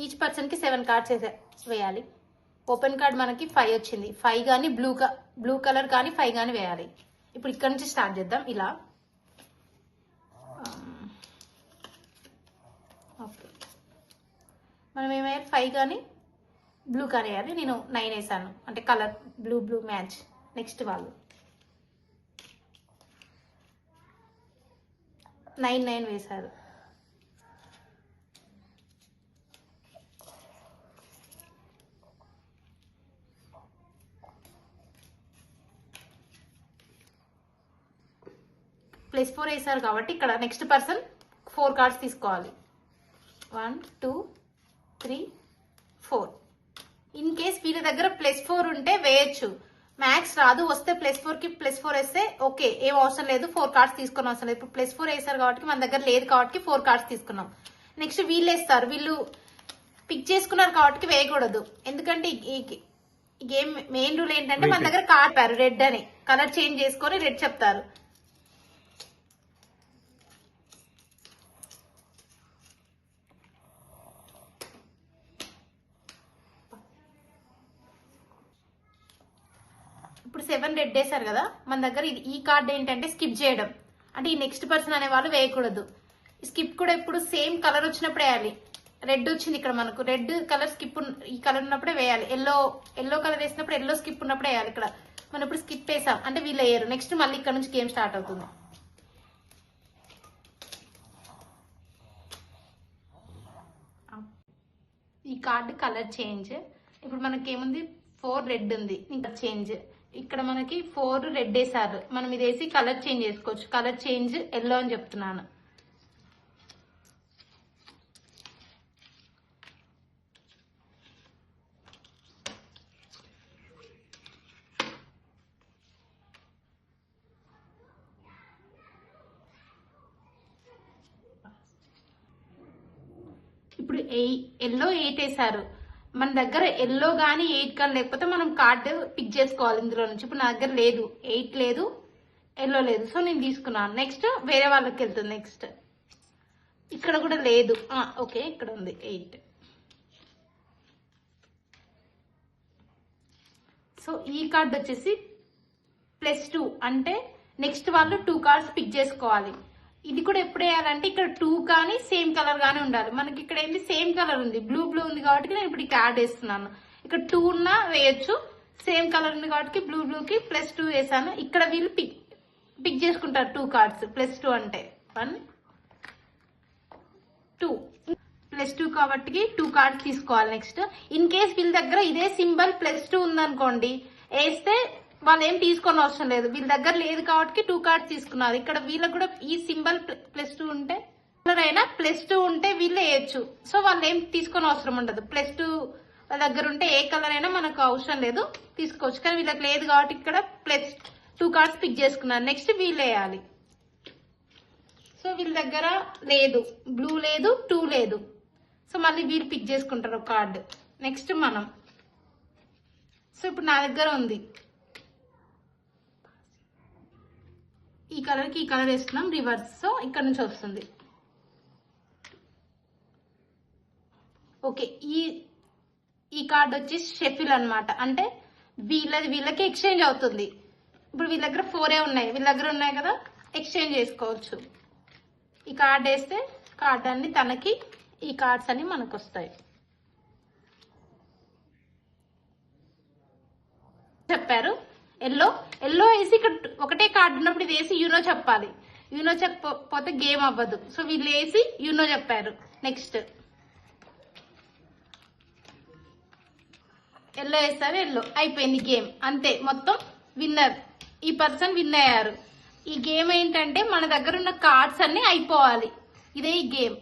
Each పర్సన్కి seven cards వేయాలి. Open card మనకి ఫైవ్ వచ్చింది. ఫైవ్ కానీ బ్లూ బ్లూ కలర్ కానీ ఫైవ్ కానీ వేయాలి. ఇప్పుడు ఇక్కడ నుంచి స్టార్ట్ చేద్దాం. ఇలా. Um, ఓకే మనం ఏమయ్యాలి ఫైవ్ కానీ బ్లూ కానీ వేయాలి. నేను నైన్ వేసాను. అంటే colour blue blue match next వాళ్ళు. నైన్ నైన్ వేశారు. ప్లస్ ఫోర్ వేసారు కాబట్టి ఇక్కడ నెక్స్ట్ పర్సన్ ఫోర్ కార్డ్స్ తీసుకోవాలి. One two three four. In case వీళ్ళ దగ్గర ప్లస్ ఫోర్ ఉంటే వేయచ్చు. మ్యాక్స్ రాదు వస్తే ప్లస్ ఫోర్కి ప్లస్ ఫోర్ వేస్తే ఓకే ఏం అవసరం లేదు ఫోర్ కార్డ్స్ తీసుకుని అవసరం లేదు. ఇప్పుడు ప్లస్ ఫోర్ వేసారు కాబట్టి మన దగ్గర లేదు కాబట్టి ఫోర్ కార్డ్స్ తీసుకున్నాం. నెక్స్ట్ వీళ్ళు వేస్తారు వీళ్ళు పిక్ చేసుకున్నారు కాబట్టి వేయకూడదు. ఎందుకంటే ఈ ఈ గేమ్ మెయిన్ రూల్ ఏంటంటే మన దగ్గర కార్డ్ పారు రెడ్ అని. కలర్ చేంజ్ చేసుకొని రెడ్ చెప్తారు. ఇప్పుడు సెవెన్ రెడ్ వేసారు కదా మన దగ్గర ఇది ఈ కార్డ్ ఏంటంటే స్కిప్ చేయడం. అంటే ఈ నెక్స్ట్ పర్సన్ అనే వాళ్ళు వేయకూడదు. స్కిప్ కూడా ఇప్పుడు సేమ్ కలర్ వచ్చినప్పుడు వేయాలి. రెడ్ వచ్చింది ఇక్కడ మనకు. రెడ్ కలర్ స్కిప్ ఈ కలర్ ఉన్నప్పుడే వేయాలి. ఎల్లో ఎల్లో కలర్ వేసినప్పుడు ఎల్లో స్కిప్ ఉన్నప్పుడే వేయాలి ఇక్కడ. మనం ఇప్పుడు స్కిప్ వేసాం. అంటే వీళ్ళు వేయరు. నెక్స్ట్ మళ్ళీ ఇక్కడ నుంచి గేమ్ స్టార్ట్ అవుతుంది. ఈ కార్డు కలర్ చేంజ్. ఇప్పుడు మనకేముంది? ఫోర్ రెడ్ ఉంది. ఇంకా చేంజ్. ఇక్కడ మనకి ఫోర్ రెడ్ వేసారు మనం ఇది వేసి కలర్ చేంజ్ చేసుకోవచ్చు. కలర్ చేంజ్ ఎల్లో అని చెప్తున్నాను. ఇప్పుడు ఎల్లో ఎయిట్ వేసారు మన దగ్గర ఎల్లో కానీ ఎయిట్ కానీ లేకపోతే మనం కార్డు పిక్ చేసుకోవాలి ఇందులో నుంచి. ఇప్పుడు నా దగ్గర లేదు. ఎయిట్ లేదు ఎల్లో లేదు. సో నేను తీసుకున్నాను నెక్స్ట్ వేరే వాళ్ళకి వెళ్తుంది. నెక్స్ట్ ఇక్కడ కూడా లేదు. ఓకే ఇక్కడ ఉంది. ఎయిట్ సో ఈ కార్డ్ వచ్చేసి ప్లస్ టూ అంటే నెక్స్ట్ వాళ్ళు టూ కార్డ్స్ పిక్ చేసుకోవాలి. ఇది కూడా ఎప్పుడు వేయాలంటే ఇక్కడ టూ కానీ సేమ్ కలర్ కానీ ఉండాలి. మనకి ఇక్కడ ఏంటి? సేమ్ కలర్ ఉంది. బ్లూ బ్లూ ఉంది కాబట్టి నేను ఇప్పుడు ఇక్కడ యాడ్ వేస్తున్నాను ఇక్కడ టూ ఉన్నా వేయొచ్చు. సేమ్ కలర్ ఉంది కాబట్టి బ్లూ బ్లూకి ప్లస్ టూ వేసాను. ఇక్కడ వీళ్ళు పిక్ పిక్ చేసుకుంటారు టూ కార్డ్స్ ప్లస్ టూ అంటే వన్ టూ ప్లస్ టూ కాబట్టి టూ కార్డ్స్ తీసుకోవాలి నెక్స్ట్ ఇన్ కేస్ వీళ్ళ దగ్గర ఇదే సింబల్ ప్లస్ టూ ఉందనుకోండి వేస్తే వాళ్ళు ఏం తీసుకొని అవసరం లేదు. వీళ్ళ దగ్గర లేదు కాబట్టి టూ కార్డ్స్ తీసుకున్నారు. ఇక్కడ వీళ్ళకి కూడా ఈ సింబల్ ప్లస్ టూ ఉంటే కలర్ అయినా ప్లస్ టూ ఉంటే వీళ్ళు వేయచ్చు. సో వాళ్ళు ఏం తీసుకొని అవసరం ఉండదు. ప్లస్ టూ వాళ్ళ దగ్గర ఉంటే ఏ కలర్ అయినా మనకు అవసరం లేదు. తీసుకోవచ్చు. కానీ వీళ్ళకి లేదు కాబట్టి ఇక్కడ ప్లస్ టూ కార్డ్స్ పిక్ చేసుకున్నారు. నెక్స్ట్ వీళ్ళు వేయాలి. సో వీళ్ళ దగ్గర లేదు. బ్లూ లేదు టూ లేదు. సో మళ్ళీ వీళ్ళు పిక్ చేసుకుంటారు ఒక కార్డు నెక్స్ట్ మనం. సో ఇప్పుడు నా దగ్గర ఉంది. కలర్కి ఈ కలర్ వేస్తున్నాం రివర్స్ సో ఇక్కడ నుంచి వస్తుంది. ఓకే ఈ ఈ కార్డ్ వచ్చి షెఫిల్ అనమాట అంటే వీళ్ళది వీళ్ళకి ఎక్స్చేంజ్ అవుతుంది. ఇప్పుడు వీళ్ళ దగ్గర ఫోరే ఉన్నాయి. వీళ్ళ దగ్గర ఉన్నాయి కదా ఎక్స్చేంజ్ చేసుకోవచ్చు. ఈ కార్డ్ వేస్తే కార్డ్ అన్ని తనకి ఈ కార్డ్స్ అన్ని మనకు వస్తాయి చెప్పారు? ఎల్లో. ఎల్లో వేసి ఇక్కడ ఒకటే కార్డు ఉన్నప్పుడు ఇది వేసి యూనో చెప్పాలి. యూనో చెప్పకపోతే గేమ్ అవ్వదు. సో వీళ్ళు వేసి యూనో చెప్పారు. నెక్స్ట్ ఎల్లో వేస్తారు ఎల్లో. అయిపోయింది గేమ్ అంతే. మొత్తం విన్నర్ ఈ పర్సన్ విన్ అయ్యారు. ఈ గేమ్ ఏంటంటే మన దగ్గర ఉన్న కార్డ్స్ అన్ని అయిపోవాలి. ఇదే ఈ గేమ్